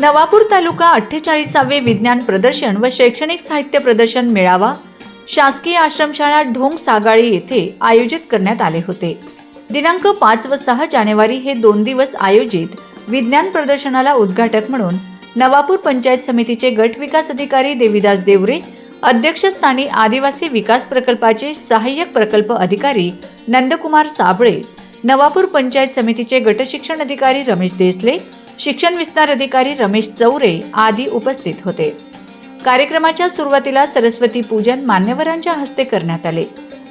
नवापूर तालुका अठ्ठेचाळीसावे विज्ञान प्रदर्शन व शैक्षणिक साहित्य प्रदर्शन मेळावा शासकीय आश्रमशाळा ढोंग सागाळी येथे आयोजित करण्यात आले होते. दिनांक पाच व सहा जानेवारी हे दोन दिवस आयोजित विज्ञान प्रदर्शनाला उद्घाटक म्हणून नवापूर पंचायत समितीचे गट विकास अधिकारी देविदास देवरे अध्यक्षस्थानी आदिवासी विकास प्रकल्पाचे सहाय्यक प्रकल्प अधिकारी नंदकुमार साबळे नवापूर पंचायत समितीचे गटशिक्षण अधिकारी रमेश देसले शिक्षण विस्तार अधिकारी रमेश चौरे आदी उपस्थित होते. कार्यक्रमाच्या सुरुवातीला सरस्वती पूजन मान्यवरांच्या हस्ते करण्यात आले.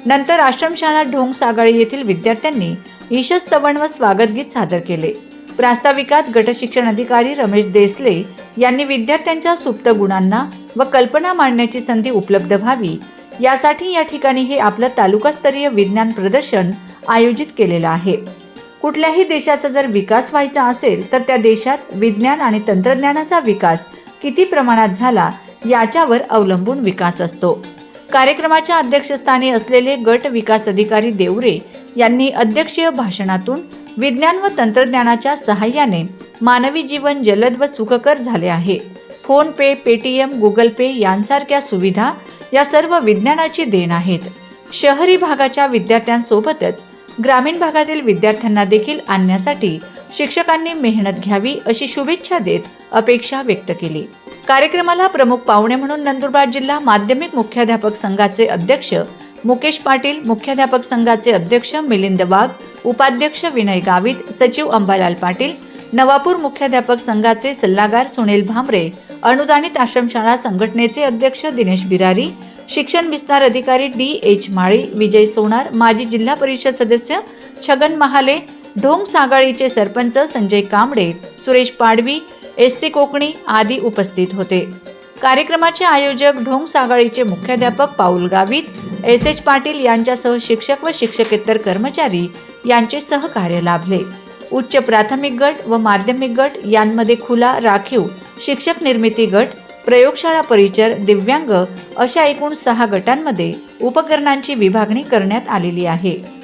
नंतर आश्रमशाळा ढोंग सागाळी येथील विद्यार्थ्यांनी ईशस्तवण व स्वागत गीत सादर केले. प्रास्ताविकात गटशिक्षण अधिकारी रमेश देसले यांनी विद्यार्थ्यांच्या सुप्त गुणांना व कल्पना मांडण्याची संधी उपलब्ध व्हावी यासाठी या ठिकाणी हे आपलं तालुकास्तरीय विज्ञान प्रदर्शन आयोजित केलेलं आहे. कुठल्याही देशाचा जर विकास व्हायचा असेल तर त्या देशात विज्ञान आणि तंत्रज्ञानाचा विकास किती प्रमाणात झाला याच्यावर अवलंबून विकास असतो. कार्यक्रमाच्या अध्यक्षस्थानी असलेले गट विकास अधिकारी देवरे यांनी अध्यक्षीय भाषणातून विज्ञान व तंत्रज्ञानाच्या सहाय्याने मानवी जीवन जलद व सुखकर झाले आहे. PhonePe Paytm Google Pay यांसारख्या सुविधा या सर्व विज्ञानाची देण आहेत. शहरी भागाच्या विद्यार्थ्यांसोबतच ग्रामीण भागातील विद्यार्थ्यांना देखील आणण्यासाठी शिक्षकांनी मेहनत घ्यावी अशी शुभेच्छा देत अपेक्षा व्यक्त केली. कार्यक्रमाला प्रमुख पाहुणे म्हणून नंदुरबार जिल्हा माध्यमिक मुख्याध्यापक संघाचे अध्यक्ष मुकेश पाटील मुख्याध्यापक संघाचे अध्यक्ष मिलिंद वाघ उपाध्यक्ष विनय गावित सचिव अंबालाल पाटील नवापूर मुख्याध्यापक संघाचे सल्लागार सुनील भामरे अनुदानित आश्रमशाळा संघटनेचे अध्यक्ष दिनेश बिरारी शिक्षण विस्तार अधिकारी डी एच माळी विजय सोनार माजी जिल्हा परिषद सदस्य छगन महाले ढोंग सागाळीचे सरपंच संजय कांबडे सुरेश पाडवी एस सी कोकणी आदी उपस्थित होते. कार्यक्रमाचे आयोजक ढोंग सागाळीचे मुख्याध्यापक पाऊल गावित एस एच पाटील यांच्यासह शिक्षक व शिक्षकेतर कर्मचारी यांचे सहकार्य लाभले. उच्च प्राथमिक गट व माध्यमिक गट यांमध्ये खुला राखीव शिक्षक निर्मिती गट प्रयोगशाळा परिचर दिव्यांग अशा एकूण सहा गटांमध्ये उपकरणांची विभागणी करण्यात आलेली आहे.